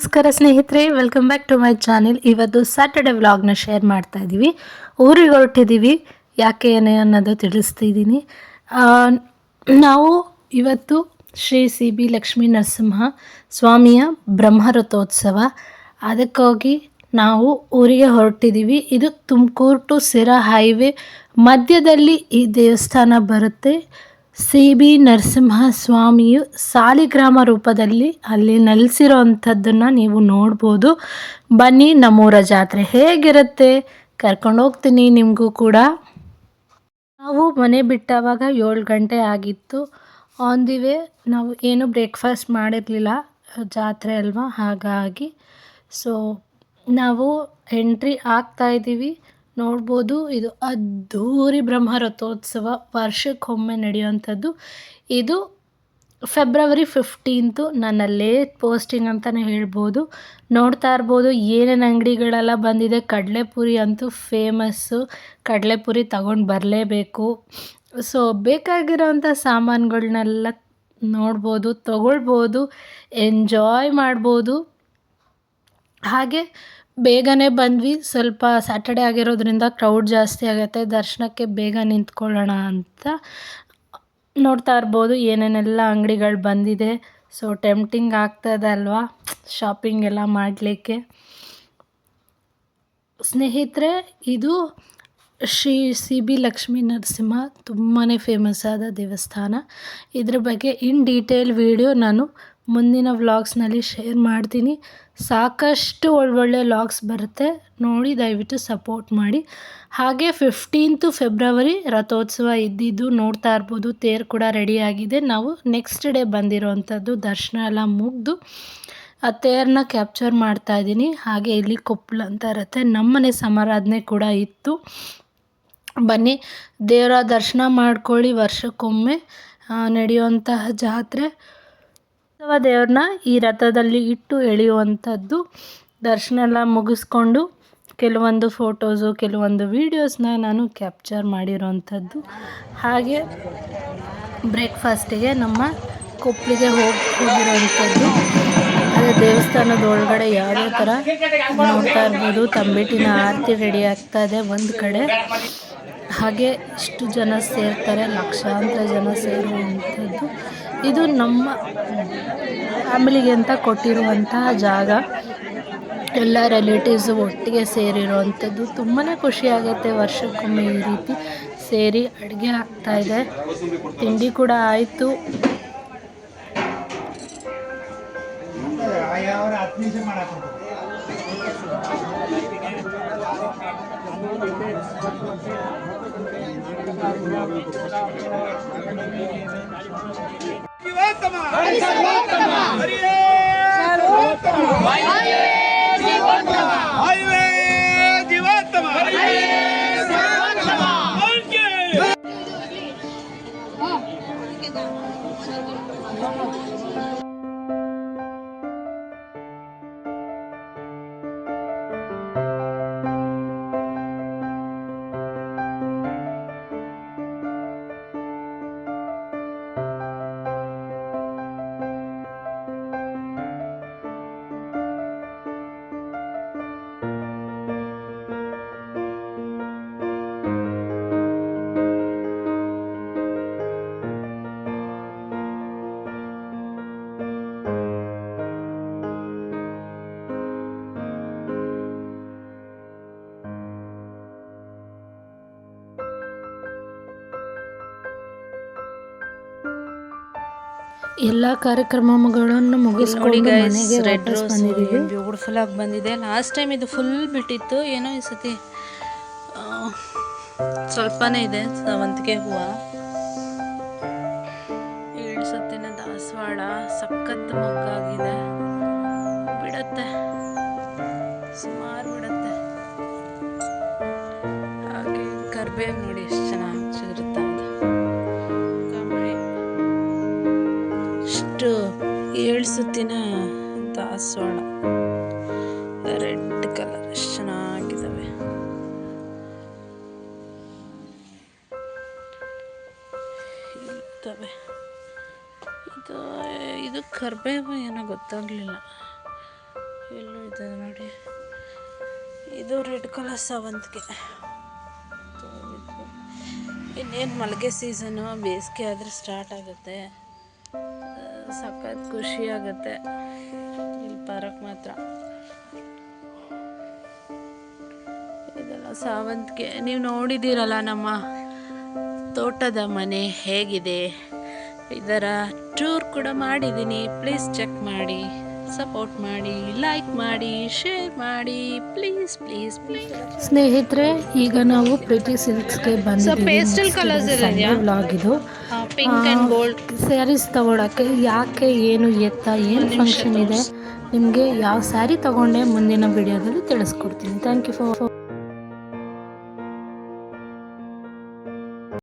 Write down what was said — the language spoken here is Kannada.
ನಮಸ್ಕಾರ ಸ್ನೇಹಿತರೆ welcome back to my channel ಇವತ್ತು ಸ್ಯಾಟರ್ಡೆ ವ್ಲಾಗ್ನ ಶೇರ್ ಮಾಡ್ತಾ ಇದ್ದೀವಿ ಊರಿಗೆ ಹೊರಟಿದ್ದೀವಿ ಯಾಕೆ ಏನೇ ಅನ್ನೋದು ತಿಳಿಸ್ತಿದ್ದೀನಿ ನಾವು ಇವತ್ತು ಶ್ರೀ ಸಿ ಬಿ ಲಕ್ಷ್ಮೀ ನರಸಿಂಹ ಸ್ವಾಮಿಯ ಬ್ರಹ್ಮರಥೋತ್ಸವ. ಅದಕ್ಕಾಗಿ ನಾವು ಊರಿಗೆ ಹೊರಟಿದ್ದೀವಿ ಇದು ತುಮಕೂರು ಟು ಸಿರಾ ಹೈವೇ ಮಧ್ಯದಲ್ಲಿ ಈ ದೇವಸ್ಥಾನ ಬರುತ್ತೆ. ಸಿ ಬಿ ನರಸಿಂಹಸ್ವಾಮಿಯು ಸಾಲಿಗ್ರಾಮ ರೂಪದಲ್ಲಿ ಅಲ್ಲಿ ನೆಲೆಸಿರೋ ಅಂಥದ್ದನ್ನು ನೀವು ನೋಡ್ಬೋದು. ಬನ್ನಿ, ನಮ್ಮೂರ ಜಾತ್ರೆ ಹೇಗಿರುತ್ತೆ? ಕರ್ಕೊಂಡು ಹೋಗ್ತೀನಿ ನಿಮಗೂ ಕೂಡ. ನಾವು ಮನೆ ಬಿಟ್ಟವಾಗ ಏಳು ಗಂಟೆ ಆಗಿತ್ತು. ಆನ್ ದಿ ವೇ ನಾವು ಏನು ಬ್ರೇಕ್ಫಾಸ್ಟ್ ಮಾಡಿರಲಿಲ್ಲ, ಜಾತ್ರೆ ಅಲ್ವಾ? ಹಾಗಾಗಿ. ಸೊ ನಾವು ಎಂಟ್ರಿ ಆಗ್ತಾ ಇದ್ದೀವಿ. ನೋಡ್ಬೋದು. ಇದು ಅದ್ಧೂರಿ ಬ್ರಹ್ಮ ರಥೋತ್ಸವ ವರ್ಷಕ್ಕೊಮ್ಮೆ ನಡೆಯುವಂಥದ್ದು. ಇದು ಫೆಬ್ರವರಿ ಫಿಫ್ಟೀನ್ತು ನನ್ನ ಲೇಟ್ ಪೋಸ್ಟಿಂಗ್ ಅಂತಲೇ ಹೇಳ್ಬೋದು. ನೋಡ್ತಾ ಇರ್ಬೋದು. ಏನೇನು ಅಂಗಡಿಗಳೆಲ್ಲ ಬಂದಿದೆ. ಕಡಲೆಪುರಿ ಅಂತೂ ಫೇಮಸ್ಸು ಕಡಲೆಪುರಿ ತಗೊಂಡು ಬರಲೇಬೇಕು. ಸೊ ಬೇಕಾಗಿರೋಂಥ ಸಾಮಾನುಗಳನ್ನೆಲ್ಲ ನೋಡ್ಬೋದು, ತಗೊಳ್ಬೋದು ಎಂಜಾಯ್ ಮಾಡ್ಬೋದು. ಹಾಗೆ ಬೇಗನೆ ಬಂದ್ವಿ. ಸ್ವಲ್ಪ ಸ್ಯಾಟರ್ಡೆ ಆಗಿರೋದ್ರಿಂದ ಕ್ರೌಡ್ ಜಾಸ್ತಿ ಆಗುತ್ತೆ. ದರ್ಶನಕ್ಕೆ ಬೇಗ ನಿಂತ್ಕೊಳ್ಳೋಣ ಅಂತ ನೋಡ್ತಾ ಇರ್ಬೋದು. ಏನೇನೆಲ್ಲ ಅಂಗಡಿಗಳು ಬಂದಿದೆ. ಸೊ ಟೆಂಪ್ಟಿಂಗ್ ಆಗ್ತದೆ ಅಲ್ವಾ? ಶಾಪಿಂಗ್ ಎಲ್ಲ ಮಾಡಲಿಕ್ಕೆ. ಸ್ನೇಹಿತರೆ, ಇದು ಶ್ರೀ ಸಿ ಬಿ ಲಕ್ಷ್ಮೀ ನರಸಿಂಹ ತುಂಬಾ ಫೇಮಸ್ ಆದ ದೇವಸ್ಥಾನ. ಇದ್ರ ಬಗ್ಗೆ ಇನ್ ಡೀಟೇಲ್ ವಿಡಿಯೋ ನಾನು ಮುಂದಿನ ವ್ಲಾಗ್ಸ್ನಲ್ಲಿ ಶೇರ್ ಮಾಡ್ತೀನಿ. ಸಾಕಷ್ಟು ಒಳ್ಳೊಳ್ಳೆ ವ್ಲಾಗ್ಸ್ ಬರುತ್ತೆ. ನೋಡಿ, ದಯವಿಟ್ಟು ಸಪೋರ್ಟ್ ಮಾಡಿ. ಹಾಗೆ ಫಿಫ್ಟೀನ್ತು ಫೆಬ್ರವರಿ ರಥೋತ್ಸವ ಇದ್ದಿದ್ದು ನೋಡ್ತಾ ಇರ್ಬೋದು. ತೇರು ಕೂಡ ರೆಡಿಯಾಗಿದೆ ನಾವು ನೆಕ್ಸ್ಟ್ ಡೇ ಬಂದಿರೋವಂಥದ್ದು ದರ್ಶನ ಎಲ್ಲ ಮುಗಿದು, ಆ ತೇರನ್ನ ಕ್ಯಾಪ್ಚರ್ ಮಾಡ್ತಾ ಇದ್ದೀನಿ. ಹಾಗೆ ಇಲ್ಲಿ ಕೊಪ್ಪಳ ಅಂತ ಇರುತ್ತೆ. ನಮ್ಮನೆ ಸಮಾರಾಧನೆ ಕೂಡ ಇತ್ತು. ಬನ್ನಿ, ದೇವರ ದರ್ಶನ ಮಾಡ್ಕೊಳ್ಳಿ ವರ್ಷಕ್ಕೊಮ್ಮೆ ನಡೆಯುವಂತಹ ಜಾತ್ರೆ. ಉತ್ಸವ ದೇವ್ರನ್ನ ಈ ರಥದಲ್ಲಿ ಇಟ್ಟು ಎಳೆಯುವಂಥದ್ದು. ದರ್ಶನ ಎಲ್ಲ ಮುಗಿಸ್ಕೊಂಡು ಕೆಲವೊಂದು ಫೋಟೋಸು, ಕೆಲವೊಂದು ವೀಡಿಯೋಸ್ನ ನಾನು ಕ್ಯಾಪ್ಚರ್ ಮಾಡಿರೋವಂಥದ್ದು. ಹಾಗೆ ಬ್ರೇಕ್ಫಾಸ್ಟಿಗೆ ನಮ್ಮ ಕೊಪ್ಪಳಿಗೆ ಹೋಗಿ, ಹೋಗಿರೋವಂಥದ್ದು. ಅದೇ ದೇವಸ್ಥಾನದ ಒಳಗಡೆ ಯಾವುದೇ ಥರ ನೋಡ್ತಾ ಇರ್ಬೋದು. ತಂಬಿಟ್ಟಿನ ಆರತಿ ರೆಡಿ ಆಗ್ತಾ ಇದೆ ಒಂದು ಕಡೆ. ಹಾಗೆ ಇಷ್ಟು ಜನ ಸೇರ್ತಾರೆ, ಲಕ್ಷಾಂತರ ಜನ ಸೇರುವಂಥದ್ದು. ಇದು ನಮ್ಮ ಫ್ಯಾಮಿಲಿಗೆ ಅಂತ ಕೊಟ್ಟಿರುವಂತಹ ಜಾಗ. ಎಲ್ಲ ರಿಲೇಟಿವ್ಸ್ ಒಟ್ಟಿಗೆ ಸೇರಿರುವಂಥದ್ದು. ತುಂಬಾ ಖುಷಿ ಆಗುತ್ತೆ ವರ್ಷಕ್ಕೊಮ್ಮೆ ಈ ರೀತಿ ಸೇರಿ ಅಡುಗೆ ಇದೆ. ತಿಂಡಿ ಕೂಡ ಆಯಿತು. ಎಲ್ಲ ಕಾರ್ಯಕ್ರಮಗಳನ್ನು ಮುಗಿಸ್ಕೊಂಡು ಮನೆಗೆ ರೆಡ್ ರೋಸ್ ಬಂದಿದ್ದೀವಿ. ಬ್ಯೂಟಿಫುಲ್ ಆಗಿ ಬಂದಿದೆ. ಲಾಸ್ಟ್ ಟೈಮ್ ಇದು ಫುಲ್ ಬಿಟ್ಟಿತ್ತು. ಏನೋ ಈ ಸತಿ ಸ್ವಲ್ಪನೇ ಇದೆ. ಸಾವಂತಿಗೆ ಹೂವು. ಏಳು ಸತ್ತಿನ ದಾಸವಾಳ ಸಖತ್ ಮಗ್ಗಾಗಿದೆ. ಬಿಡತ್ತೆ. ಸುಮಾರು ಬಿಡತ್ತೆ. ಹಾಗೆ ಕರ್ಬೇವು ನೋಡಿ ಎಷ್ಟು ಚೆನ್ನಾಗಿ ಚಿಗುರುತ್ತಾ. ಇಷ್ಟು ಏಳು ಸುತ್ತಿನ ದಾಸವಾಳ. ರೆಡ್ ಕಲರ್ ಚೆನ್ನಾಗಿದ್ದಾವೆ ಇರ್ತವೆ ಇದು ಇದು ಕರ್ಬೇವು ಏನೋ ಗೊತ್ತಾಗಲಿಲ್ಲ. ಎಲ್ಲೂ ಇದೆ ನೋಡಿ. ಇದು ರೆಡ್ ಕಲರ್ ಸಾವಂತಿಗೆ. ಇನ್ನೇನು ಮಲ್ಲಿಗೆ ಸೀಸನ್ನು ಬೇಸಿಗೆ ಆದರೆ ಸ್ಟಾರ್ಟ್ ಆಗುತ್ತೆ. ಸಖತ್ ಖುಷಿ ಆಗುತ್ತೆ. ಇಲ್ಲಿ ಪಾರಕ್ ಮಾತ್ರ. ಇದೆಲ್ಲ ಸಾವಂತಿಗೆ. ನೀವು ನೋಡಿದ್ದೀರಲ್ಲ ನಮ್ಮ ತೋಟದ ಮನೆ ಹೇಗಿದೆ. ಇದರ ಟೂರ್ ಕೂಡ ಮಾಡಿದ್ದೀನಿ. ಪ್ಲೀಸ್ ಚೆಕ್ ಮಾಡಿ. ಸಪೋರ್ಟ್ ಮಾಡಿ ಲೈಕ್ ಮಾಡಿ ಶೇರ್ ಮಾಡಿ. ಪ್ಲೀಸ್ ಪ್ಲೀಸ್ ಪ್ಲೀಸ್ ಸ್ನೇಹಿತರೆ ಈಗ ನಾವು ಪ್ರೀತಿ ಸಿಲ್ಕ್ಸ್ಗೆ ಬಂದು ಪೇಸ್ಟಲ್ ಕಲರ್ಸ್? ವ್ಲಾಗ್ ಇದು ಪಿಂಕ್ ಆ್ಯಂಡ್ ಗೋಲ್ಡ್ ಸ್ಯಾರೀಸ್ ತಗೊಳಕ್ಕೆ ಯಾಕೆ ಏನು ಎತ್ತ ಏನು ಫಂಕ್ಷನ್ ಇದೆ? ನಿಮಗೆ ಯಾವ ಸ್ಯಾರಿ ತಗೊಂಡೆ ಮುಂದಿನ ವಿಡಿಯೋದಲ್ಲಿ ತಿಳಿಸ್ಕೊಡ್ತೀನಿ. Thank you for